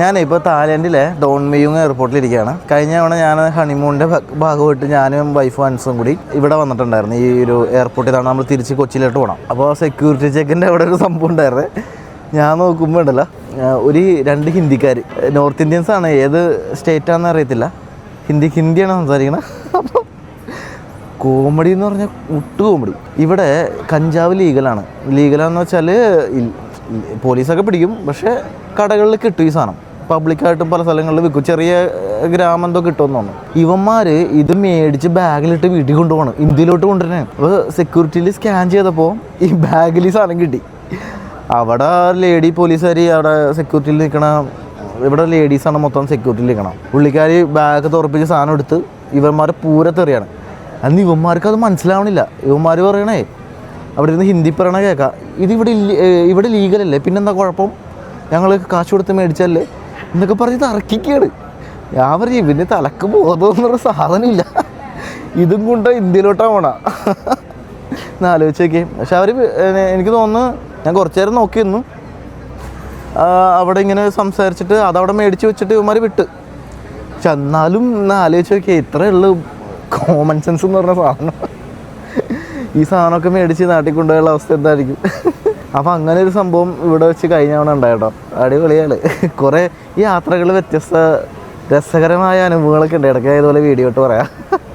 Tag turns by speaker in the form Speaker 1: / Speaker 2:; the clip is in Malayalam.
Speaker 1: ഞാൻ ഇപ്പോൾ തായ്ലൻഡിലെ ഡോൺമിയുങ് എയർപോർട്ടിലിരിക്കുകയാണ്. കഴിഞ്ഞ തവണ ഞാൻ ഹണിമൂണിന്റെ ഭാഗമായിട്ട് ഞാനും വൈഫ് അൻസും കൂടി ഇവിടെ വന്നിട്ടുണ്ടായിരുന്നു. ഈ ഒരു എയർപോർട്ടിൽ നമ്മൾ തിരിച്ച് കൊച്ചിയിലോട്ട് പോകണം അപ്പോൾ സെക്യൂരിറ്റി ചെക്കിന്റെ അവിടെ ഒരു സംഭവം ഉണ്ടായിരുന്നു. ഞാൻ നോക്കുമ്പോൾ ഉണ്ടല്ലോ ഒരു രണ്ട് ഹിന്ദിക്കാർ നോർത്ത് ഇന്ത്യൻസ് ആണ്. ഏത് സ്റ്റേറ്റ് ആണെന്ന് അറിയത്തില്ല. ഹിന്ദി ഹിന്ദിയാണ് സംസാരിക്കണത് അപ്പോൾ കോമഡി എന്ന് പറഞ്ഞാൽ മുട്ട് കോമഡി ഇവിടെ കഞ്ചാവ് ലീഗലാണ് ലീഗലാണെന്ന് വെച്ചാൽ പോലീസൊക്കെ പിടിക്കും. പക്ഷേ കടകളിൽ കിട്ടും ഈ സാധനം. പബ്ലിക്കായിട്ടും പല സ്ഥലങ്ങളിൽ വിൽക്കും. ചെറിയ ഗ്രാമം എന്തോ കിട്ടുമെന്നാണ് ഇവന്മാർ ഇത് മേടിച്ച് ബാഗിലിട്ട് വീട്ടിൽ കൊണ്ടുപോകണം. ഇന്ത്യയിലോട്ട് കൊണ്ടുവരണേ. അപ്പോൾ സെക്യൂരിറ്റിയിൽ സ്കാൻ ചെയ്തപ്പോൾ ഈ ബാഗിൽ സാധനം കിട്ടി. അവിടെ ലേഡി പോലീസുകാർ അവിടെ സെക്യൂരിറ്റിയിൽ നിൽക്കണ ഇവിടെ ലേഡീസാണ് മൊത്തം സെക്യൂരിറ്റിയിൽ നിൽക്കണം. പുള്ളിക്കാർ ബാഗ് തുറപ്പിച്ച് സാധനം എടുത്ത് ഇവന്മാരെ പൂരത്തെറിയാണ്. അന്ന് ഇവന്മാർക്ക് അത് മനസ്സിലാവണില്ല. ഇവന്മാർ പറയണേ അവിടെ ഇരുന്ന് ഹിന്ദി പറയണ കേൾക്കാം ഇത് ഇവിടെ ലീഗലല്ലേ പിന്നെന്താ കുഴപ്പം? ഞങ്ങൾ കാശ് കൊടുത്ത് മേടിച്ചല്ലേ എന്നൊക്കെ പറഞ്ഞ് തറക്കിക്കാണ് ഞാൻ പറഞ്ഞു ഇവന് തലക്ക് ബോധം എന്നൊരു സാധനമില്ല. ഇതും കൊണ്ട് ഇന്ത്യയിലോട്ടാ പോണ. എന്ന് ആലോചിച്ച് പക്ഷെ അവർ എനിക്ക് തോന്നുന്നു ഞാൻ കുറച്ചു നേരം നോക്കി നിന്നു. അവിടെ ഇങ്ങനെ സംസാരിച്ചിട്ട് അതവിടെ മേടിച്ച് വെച്ചിട്ട് ഇവന്മാർ വിട്ട്. പക്ഷെ എന്നാലും ആലോചിച്ച് നോക്കിയാൽ ഇത്രയേ ഉള്ളൂ കോമൺ സെൻസ് എന്ന് പറഞ്ഞ സാധനം. ഈ സാധനമൊക്കെ മേടിച്ച് നാട്ടിൽ കൊണ്ടുപോയുള്ള അവസ്ഥ എന്തായിരിക്കും? അപ്പം അങ്ങനെ ഒരു സംഭവം ഇവിടെ വെച്ച് കഴിഞ്ഞ തവണ ഉണ്ടായിട്ടോ. അടിപൊളിയാണ്. കുറേ യാത്രകൾ വ്യത്യസ്ത രസകരമായ അനുഭവങ്ങളൊക്കെ ഉണ്ട്. ഇടയ്ക്ക് ഇതുപോലെ വീഡിയോ ഇട്ട് പറയാം.